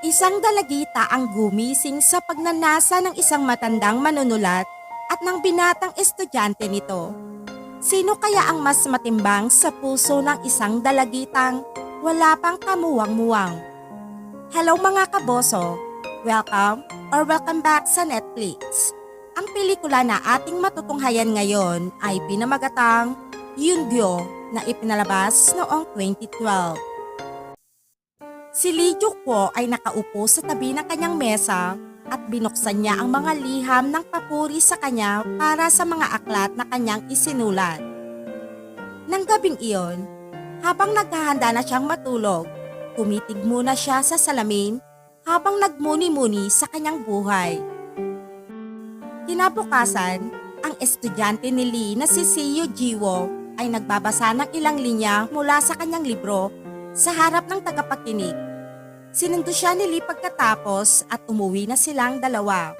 Isang dalagita ang gumising sa pagnanasa ng isang matandang manunulat at ng binatang estudyante nito. Sino kaya ang mas matimbang sa puso ng isang dalagitang wala pang kamuwang-muwang? Hello mga kaboso! Welcome or welcome back sa Netflix. Ang pelikula na ating matutunghayan ngayon ay pinamagatang Yungyo na ipinalabas noong 2012. Si Lee Jukwo ay nakaupo sa tabi ng kanyang mesa at binuksan niya ang mga liham ng papuri sa kanya para sa mga aklat na kanyang isinulat. Nang gabing iyon, habang naghahanda na siyang matulog, tumitig muna siya sa salamin habang nagmuni-muni sa kanyang buhay. Kinabukasan, ang estudyante ni Lee na si Siyo Jiwo ay nagbabasa ng ilang linya mula sa kanyang libro sa harap ng tagapakinig. Sinundo siya ni Lee pagkatapos at umuwi na silang dalawa.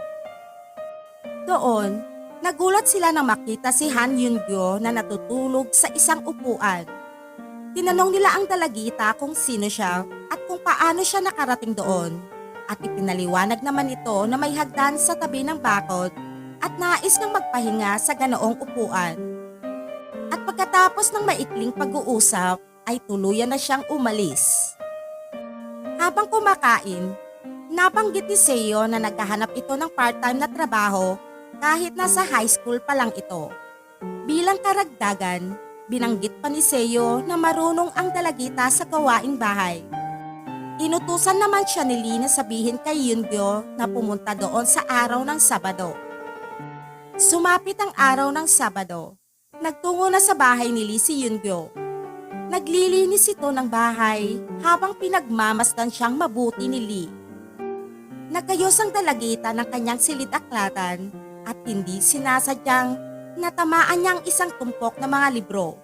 Doon, nagulat sila nang makita si Han Yun-gyo na natutulog sa isang upuan. Tinanong nila ang dalagita kung sino siya at kung paano siya nakarating doon. At ipinaliwanag naman ito na may hagdan sa tabi ng bakod at nais niyang magpahinga sa ganoong upuan. At pagkatapos ng maikling pag-uusap, ay tuluyan na siyang umalis. Habang kumakain, nabanggit ni Seo na naghahanap ito ng part-time na trabaho kahit nasa high school pa lang ito. Bilang karagdagan, binanggit pa ni Seo na marunong ang dalagita sa gawaing bahay. Inutusan naman siya ni Lee na sabihin kay Yungyo na pumunta doon sa araw ng Sabado. Sumapit ang araw ng Sabado. Nagtungo na sa bahay ni Lee si Yungyo. Naglilinis ito ng bahay habang pinagmamasdan siyang mabuti ni Lee. Nagayos ang dalagita ng kanyang silid-aklatan at hindi sinasadyang natamaan niya ang isang tumpok na mga libro.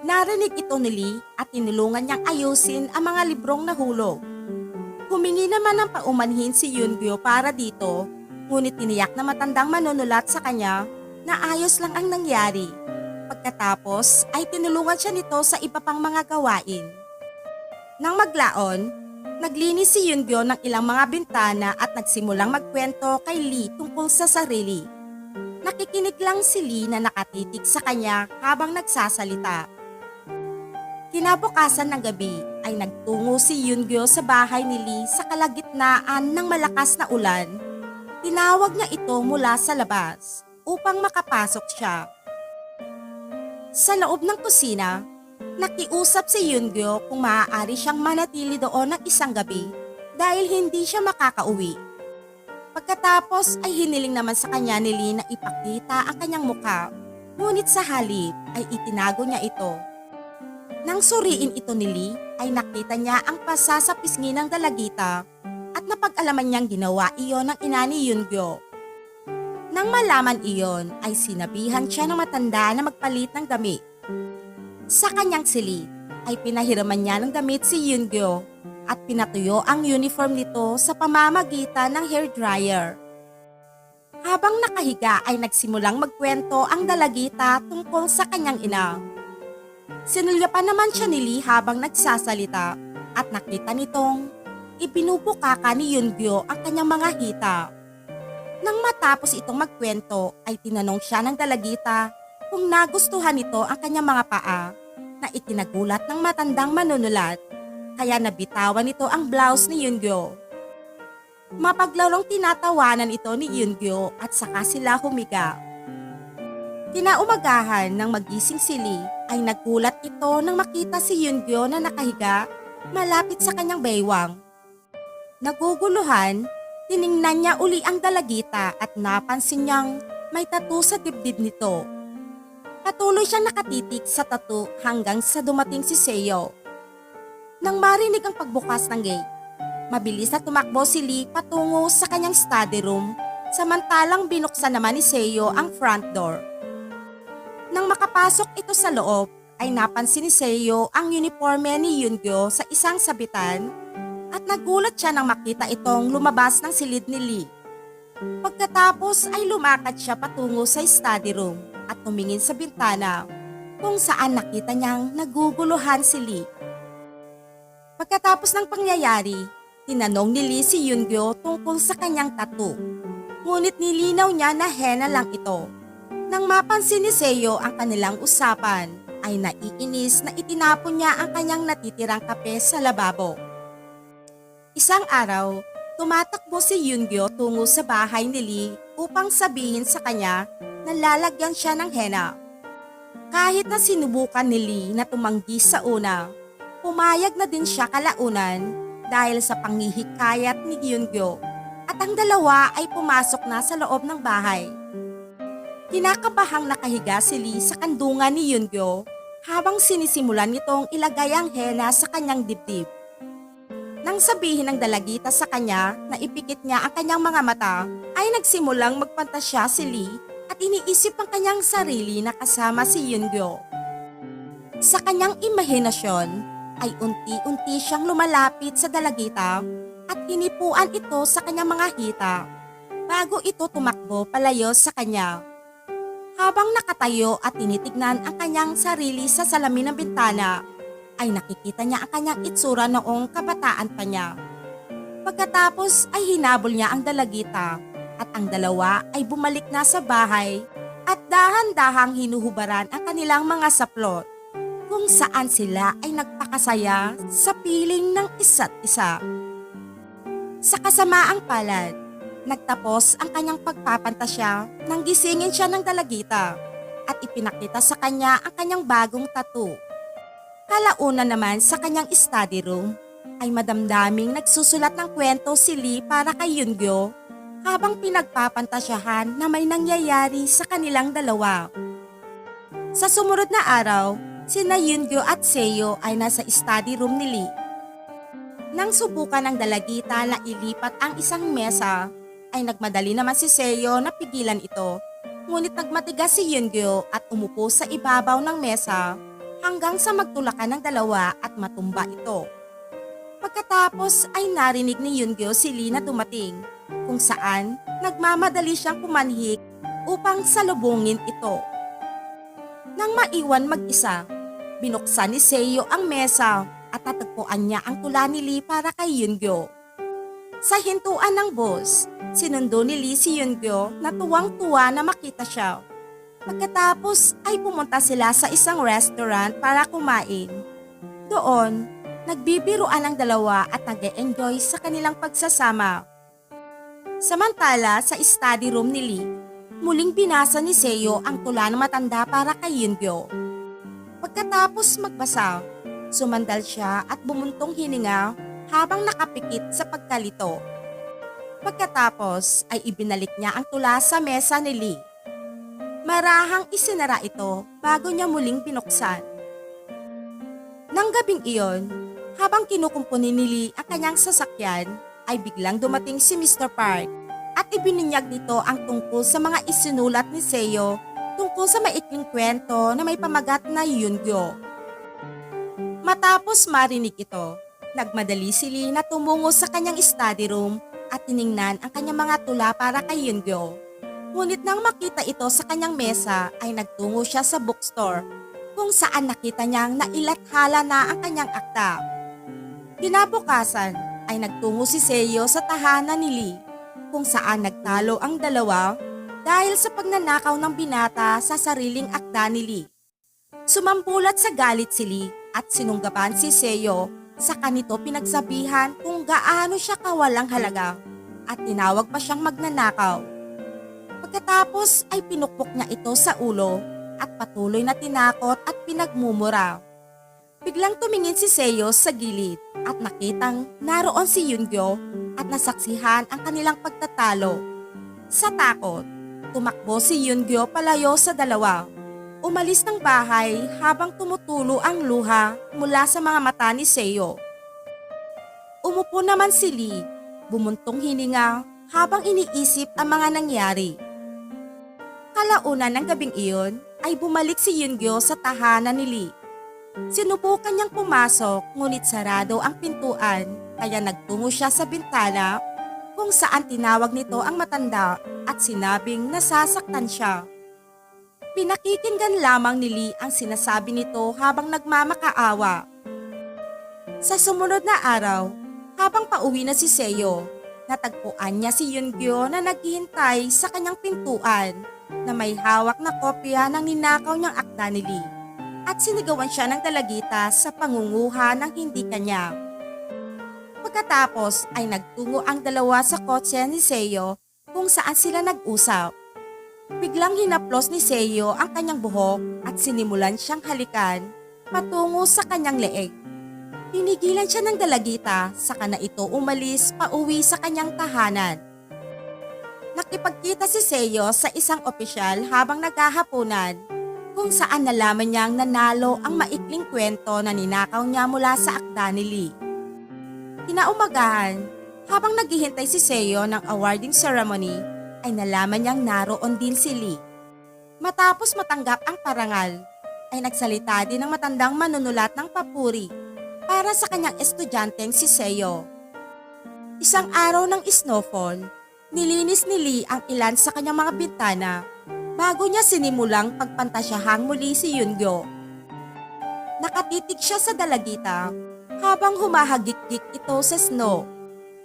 Narinig ito ni Lee at tinulungan niyang ayusin ang mga librong nahulog. Humingi naman ng paumanhin si Yungyo para dito, ngunit tiniyak na matandang manunulat sa kanya na ayos lang ang nangyari. Pagkatapos ay tinulungan siya nito sa iba pang mga gawain. Nang maglaon, naglinis si Yungyo ng ilang mga bintana at nagsimulang magkwento kay Lee tungkol sa sarili. Nakikinig lang si Lee na nakatitig sa kanya habang nagsasalita. Kinabukasan ng gabi ay nagtungo si Yungyo sa bahay ni Lee sa kalagitnaan ng malakas na ulan. Tinawag niya ito mula sa labas upang makapasok siya. Sa loob ng kusina, nakiusap si Yungyo kung maaari siyang manatili doon ng isang gabi dahil hindi siya makakauwi. Pagkatapos ay hiniling naman sa kanya ni Lee na ipakita ang kanyang mukha, ngunit sa halip ay itinago niya ito. Nang suriin ito ni Lee, ay nakita niya ang pasa sa pisngi ng dalagita at napag-alaman niyang ginawa iyon ng ina ni Yungyo. Nang malaman iyon, ay sinabihan siya ng matanda na magpalit ng damit. Sa kanyang silid, ay pinahiraman niya ng damit si Yungyo at pinatuyo ang uniform nito sa pamamagitan ng hairdryer. Habang nakahiga ay nagsimulang magkwento ang dalagita tungkol sa kanyang ina. Sinulyapan naman siya ni Lee habang nagsasalita at nakita nitong ibinubukaka ni Yungyo ang kanyang mga hita. Nang matapos itong magkwento ay tinanong siya ng dalagita kung nagustuhan nito ang kanyang mga paa na itinagulat ng matandang manunulat kaya nabitawan nito ang blouse ni Yungyo. Mapaglarong tinatawanan ito ni Yungyo at saka sila humiga. Kinaumagahan nang magising si Lee ay nagulat ito nang makita si Yungyo na nakahiga malapit sa kanyang baywang. Naguguluhan, tiningnan niya uli ang dalagita at napansin niyang may tattoo sa dibdib nito. Patuloy siyang nakatitik sa tattoo hanggang sa dumating si Seo. Nang marinig ang pagbukas ng gate, mabilis na tumakbo si Lee patungo sa kanyang study room samantalang binuksan naman ni Seo ang front door. Nang makapasok ito sa loob, ay napansin ni Seo ang uniforme ni Yungyo sa isang sabitan at nagulat siya nang makita itong lumabas ng silid ni Lee. Pagkatapos ay lumakad siya patungo sa study room at tumingin sa bintana kung saan nakita niyang naguguluhan si Lee. Pagkatapos ng pangyayari, Tinanong ni Lee si Yungyo tungkol sa kanyang tattoo. Ngunit nilinaw niya na henna lang ito. Nang mapansin ni Seo ang kanilang usapan, ay naiinis na itinapon niya ang kanyang natitirang kape sa lababo. Isang araw, tumatakbo si Yungyo tungo sa bahay ni Lee upang sabihin sa kanya na lalagyan siya ng henna. Kahit na sinubukan ni Lee na tumanggi sa una, pumayag na din siya kalaunan dahil sa pangihikayat ni Yungyo at ang dalawa ay pumasok na sa loob ng bahay. Kinakabahang nakahiga si Lee sa kandungan ni Yungyo habang sinisimulan nitong ilagay ang henna sa kanyang dibdib. Nang sabihin ng dalagita sa kanya na ipikit niya ang kanyang mga mata, ay nagsimulang magpantasya si Lee at iniisip ang kanyang sarili na kasama si Yungyo. Sa kanyang imahinasyon, ay unti-unti siyang lumalapit sa dalagita at hinipuan ito sa kanyang mga hita bago ito tumakbo palayo sa kanya. Habang nakatayo at tinitignan ang kanyang sarili sa salamin ng bintana, ay nakikita niya ang kanyang itsura noong kabataan pa niya. Pagkatapos ay hinabol niya ang dalagita at ang dalawa ay bumalik na sa bahay at dahan-dahang hinuhubaran ang kanilang mga saplot kung saan sila ay nagpakasaya sa piling ng isa't isa. Sa kasamaang palad, nagtapos ang kanyang pagpapantasya nang gisingin siya ng dalagita at ipinakita sa kanya ang kanyang bagong tattoo. Kalauna naman sa kanyang study room ay madamdaming nagsusulat ng kwento si Lee para kay Yungyo habang pinagpapantasyahan na may nangyayari sa kanilang dalawa. Sa sumunod na araw, sina Yungyo at Seo ay nasa study room ni Lee. Nang subukan ng dalagita na ilipat ang isang mesa, ay nagmadali naman si Seo na pigilan ito. Ngunit nagmatigas si Yungyo at umupo sa ibabaw ng mesa hanggang sa magtulakan ng dalawa at matumba ito. Pagkatapos ay narinig ni Yungyo si Lee na dumating kung saan nagmamadali siyang pumanhik upang salubungin ito. Nang maiwan mag-isa, binuksan ni Seo ang mesa at natagpuan niya ang tula ni Lee para kay Yungyo. Sa hintuan ng boss, sinundo ni Lee si Yungyo na tuwang-tuwa na makita siya. Pagkatapos ay pumunta sila sa isang restaurant para kumain. Doon, nagbibiruan ang dalawa at nag enjoy sa kanilang pagsasama. Samantala sa study room ni Lee, muling binasa ni Seo ang tula ng matanda para kay Yungyo. Pagkatapos magbasa, sumandal siya at bumuntong hininga habang nakapikit sa pagkalito. Pagkatapos ay ibinalik niya ang tula sa mesa ni Lee. Marahang isinara ito bago niya muling binuksan. Nang gabing iyon, habang kinukumpuni ni Lee ang kanyang sasakyan, ay biglang dumating si Mr. Park at ibinunyag nito ang tungkol sa mga isinulat ni Seo tungkol sa maikling kwento na may pamagat na Yungyo. Matapos marinig ito, nagmadali si Lee na tumungo sa kanyang study room at tiningnan ang kanyang mga tula para kay Yungyo. Ngunit nang makita ito sa kanyang mesa ay nagtungo siya sa bookstore kung saan nakita niyang nailathala na ang kanyang akta. Kinabukasan ay nagtungo si Seo sa tahanan ni Lee kung saan nagtalo ang dalawa dahil sa pagnanakaw ng binata sa sariling akda ni Lee. Sumampulat sa galit si Lee at sinunggapan si Seo sa kanito pinagsabihan kung gaano siya kawalang halaga at tinawag pa siyang magnanakaw. Pagkatapos ay pinukpok niya ito sa ulo at patuloy na tinakot at pinagmumura. Biglang tumingin si Seo sa gilid at nakitang naroon si Yungyo at nasaksihan ang kanilang pagtatalo. Sa takot, tumakbo si Yungyo palayo sa dalawa. Umalis ng bahay habang tumutulo ang luha mula sa mga mata ni Seo. Umupo naman si Lee, bumuntong hininga habang iniisip ang mga nangyari. Kalaunan ng gabing iyon ay bumalik si Yungyo sa tahanan ni Lee. Sinubukan niyang pumasok ngunit sarado ang pintuan kaya nagtungo siya sa bintana kung saan tinawag nito ang matanda at sinabing nasasaktan siya. Pinakikinggan lamang ni Lee ang sinasabi nito habang nagmamakaawa. Sa sumunod na araw, Habang pauwi na si Seo, natagpuan niya si Yungyo na naghihintay sa kanyang pintuan na may hawak na kopya ng ninakaw niyang akda ni Lee at sinigawan siya ng dalagita sa pangunguha ng hindi kanya. Pagkatapos ay nagtungo ang dalawa sa kotse ni Seo kung saan sila nag-usap. Biglang hinaplos ni Seo ang kanyang buhok at sinimulan siyang halikan patungo sa kanyang leeg. Pinigilan siya ng dalagita saka na ito umalis pauwi sa kanyang tahanan. Nakipagkita si Seo sa isang opisyal habang naghahaponan kung saan nalaman niyang nanalo ang maikling kwento na ninakaw niya mula sa akda ni Lee. Kinaumagahan, habang naghihintay si Seo ng awarding ceremony, ay nalaman niyang naroon din si Lee. Matapos matanggap ang parangal, ay nagsalita din ng matandang manunulat ng papuri para sa kanyang estudyanteng si Seo. Isang araw ng snowfall, nilinis ni Lee ang ilan sa kanyang mga bintana bago niya sinimulang pagpantasyahang muli si Yungyo. Nakatitig siya sa dalagita habang humahagik-gik ito sa snow.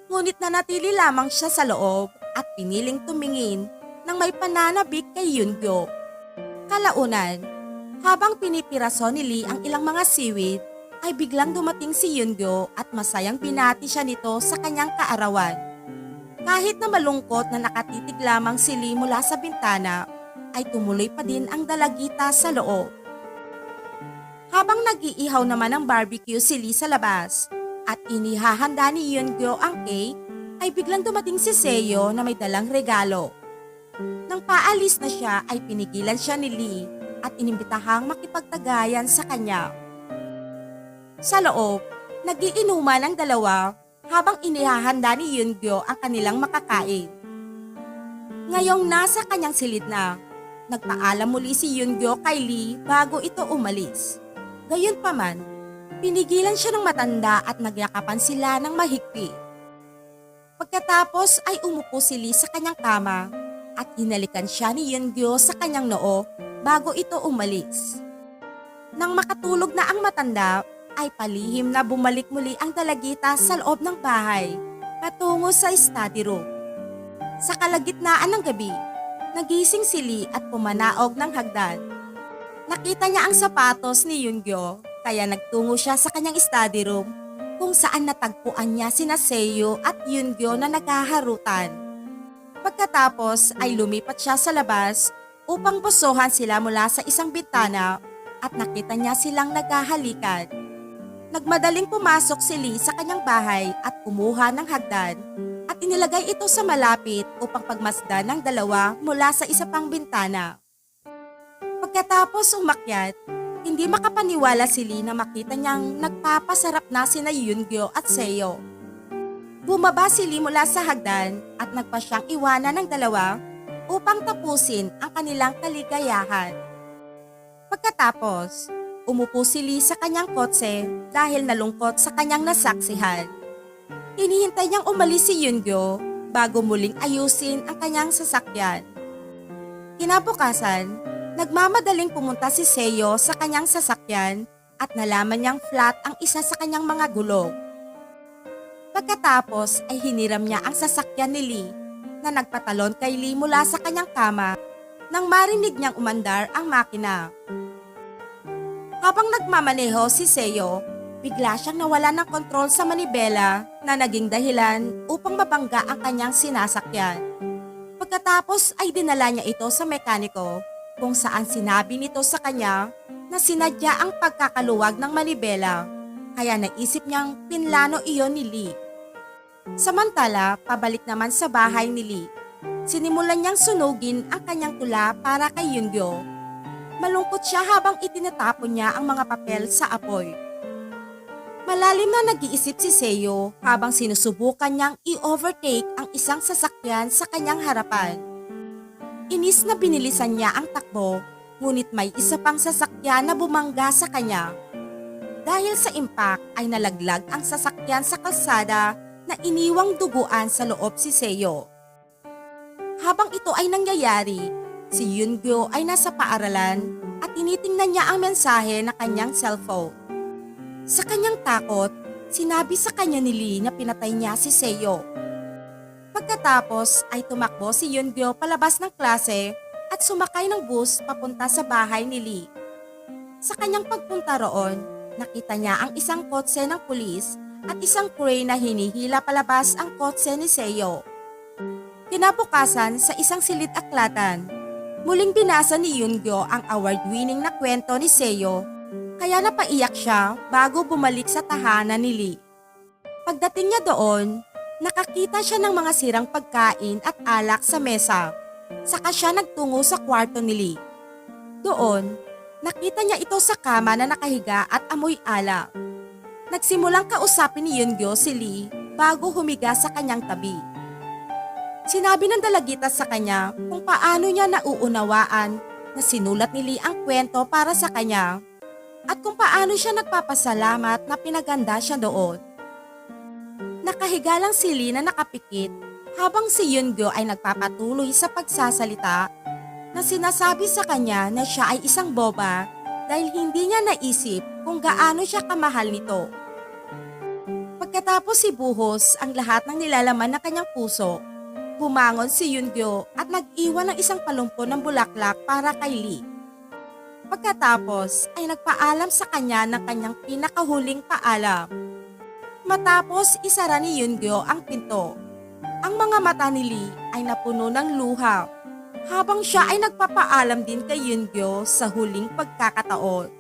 Ngunit nanatili lamang siya sa loob at piniling tumingin ng may pananabik kay Yungyo. Kalaunan, habang pinipiraso ni Lee ang ilang mga seaweed, ay biglang dumating si Yungyo at masayang binati siya nito sa kanyang kaarawan. Kahit na malungkot na nakatitig lamang si Lee mula sa bintana, ay tumuloy pa din ang dalagita sa loob. Habang nag-iihaw naman ng barbecue si Lee sa labas at inihahanda ni Yungyo ang cake, ay biglang dumating si Seo na may dalang regalo. Nang paalis na siya ay pinigilan siya ni Lee at inimbitahang makipagtagayan sa kanya. Sa loob, nagiinuman ang dalawa habang inihahanda ni Yungyo ang kanilang makakain. Ngayong nasa kanyang silid na, nagpaalam muli si Yungyo kay Lee bago ito umalis. Gayunpaman, pinigilan siya ng matanda at nagyakapan sila ng mahigpit. Pagkatapos ay umupo si Lee sa kanyang kama at hinalikan siya ni Yungyo sa kanyang noo bago ito umalis. Nang makatulog na ang matanda, ay palihim na bumalik muli ang dalagita sa loob ng bahay patungo sa study room. Sa kalagitnaan ng gabi, nagising si Lee at pumanaog ng hagdan. Nakita niya ang sapatos ni Yungyo kaya nagtungo siya sa kanyang study room kung saan natagpuan niya sina Seo at Yungyo na naghaharutan. Pagkatapos ay lumipat siya sa labas upang busuhan sila mula sa isang bitana at nakita niya silang naghahalikan. Nagmadaling pumasok si Lee sa kanyang bahay at kumuha ng hagdan at inilagay ito sa malapit upang pagmasdan ng dalawa mula sa isa pang bintana. Pagkatapos umakyat, hindi makapaniwala si Lee na makita niyang nagpapasarap na sina Yungyo at Seo. Bumaba si Lee mula sa hagdan at nagpa siyang iwanan ng dalawa upang tapusin ang kanilang kaligayahan. Pagkatapos, umupo si Lee sa kanyang kotse dahil nalungkot sa kanyang nasaksihan. Hinihintay niyang umalis si Yungyo bago muling ayusin ang kanyang sasakyan. Kinabukasan, nagmamadaling pumunta si Seo sa kanyang sasakyan at nalaman niyang flat ang isa sa kanyang mga gulong. Pagkatapos ay hiniram niya ang sasakyan ni Lee na nagpatalon kay Lee mula sa kanyang kama nang marinig niyang umandar ang makina. Habang nagmamaneho si Seo, bigla siyang nawala ng kontrol sa manibela na naging dahilan upang mabangga ang kanyang sinasakyan. Pagkatapos ay dinala niya ito sa mekaniko kung saan sinabi nito sa kanya na sinadya ang pagkakaluwag ng manibela kaya naisip niyang pinlano iyon ni Lee. Samantala, pabalik naman sa bahay ni Lee. Sinimulan niyang sunugin ang kanyang tula para kay Yungyo. Malungkot siya habang itinatapon niya ang mga papel sa apoy. Malalim na nag-iisip si Seo habang sinusubukan niyang i-overtake ang isang sasakyan sa kanyang harapan. Inis na binilisan niya ang takbo, ngunit may isa pang sasakyan na bumangga sa kanya. Dahil sa impact ay nalaglag ang sasakyan sa kalsada na iniwang duguan sa loob si Seo. Habang ito ay nangyayari, si Yungyo ay nasa paaralan at tinitingnan niya ang mensahe na kanyang cellphone. Sa kanyang takot, sinabi sa kanya ni Lee na pinatay niya si Seo. Pagkatapos ay tumakbo si Yungyo palabas ng klase at sumakay ng bus papunta sa bahay ni Lee. Sa kanyang pagpunta roon, nakita niya ang isang kotse ng pulis at isang crane na hinihila palabas ang kotse ni Seo. Kinabukasan sa isang silid aklatan, muling binasa ni Yungyo ang award-winning na kwento ni Seo kaya napaiyak siya bago bumalik sa tahanan ni Lee. Pagdating niya doon, nakakita siya ng mga sirang pagkain at alak sa mesa. Saka siya nagtungo sa kwarto ni Lee. Doon, nakita niya ito sa kama na nakahiga at amoy alak. Nagsimulang kausapin ni Yungyo si Lee bago humiga sa kanyang tabi. Sinabi ng dalagita sa kanya kung paano niya nauunawaan na sinulat ni Lee ang kwento para sa kanya at kung paano siya nagpapasalamat na pinaganda siya doon. Nakahiga lang si Lee na nakapikit habang si Yungyo ay nagpapatuloy sa pagsasalita na sinasabi sa kanya na siya ay isang boba dahil hindi niya naisip kung gaano siya kamahal nito. Pagkatapos si Buhos ang lahat ng nilalaman ng kanyang puso, bumangon si Yungyo at nag-iwan ng isang palumpo ng bulaklak para kay Lee. Pagkatapos ay nagpaalam sa kanya ng kanyang pinakahuling paalam. Matapos isara ni Yungyo ang pinto. Ang mga mata ni Lee ay napuno ng luha habang siya ay nagpapaalam din kay Yungyo sa huling pagkakataon.